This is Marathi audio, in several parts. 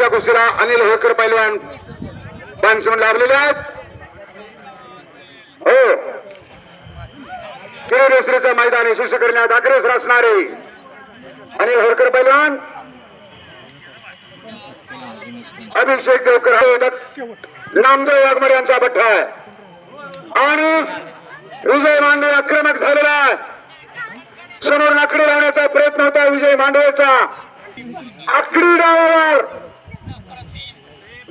नंबरच्या कुस्तीला अनिल होळकर पैलवान. पानसमन लाभलेले आहेत. हो. किरी रेसरीचं मैदान यशस्वी करण्यात अग्रेसर असणारे अनिल होळकर पैलवान. अभिषेक देवकर. नामदेव वाघमर यांचा बठ्ठा आहे. आणि विजय मांडवे आक्रमक झालेला आहे. समोर नाकडी लावण्याचा प्रयत्न होता विजय मांडवेचा. आकडी डावावर.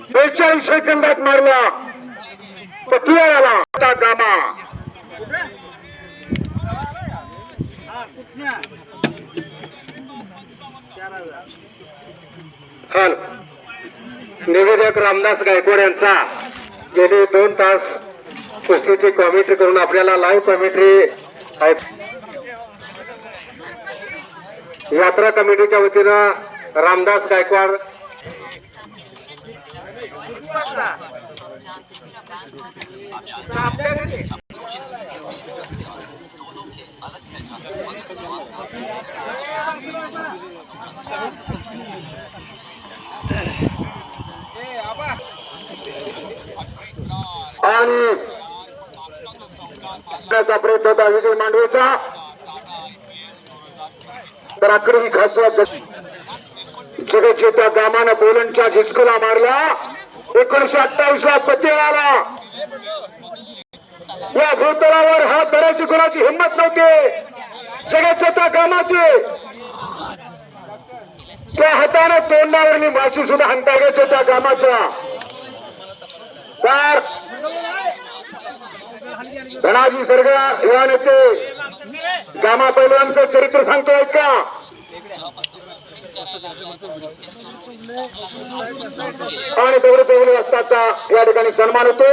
बेचाळीस सेकंदात मारला. पतिया आला आता गामा. हल निवेदक रामदास गायकवाड यांचा गेले दोन तास कुस्तीची कॉमेंट्री करून आपल्याला लाईव्ह कॉमेंट्री यात्रा कमिटीच्या वतीनं रामदास गायकवाड आणि त्याचा प्रयत्न होता विजय मांडवेचा. तर आकडे ही खासियत जगतचे त्या गामानं पोलंडच्या झिचकुला मारला. एकोणीशे अठ्ठावीस ला पती आला या भूतलावर हात धरायची कोणाची हिंमत नव्हती? जगाच्या कामाची. त्या हाताने तोंडावरली माशी सुद्धा हंता घ्यायच्या त्या कामाच्या. तर धनाजी सर्ग युवा नेते गामा पैलवानचं चरित्र सांगतोय का? आणि दगड तेवढे असताचा या ठिकाणी सन्मान होते.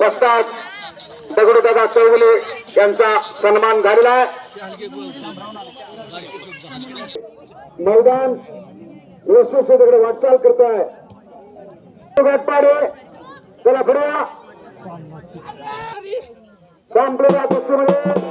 बसतात. दगडूदादा चौगुले यांचा सन्मान झालेला आहे. मैदान यशस्वी वाटचाल करत आहे गाठपाडे चला फिरूया संपलेल्या कुस्तीमध्ये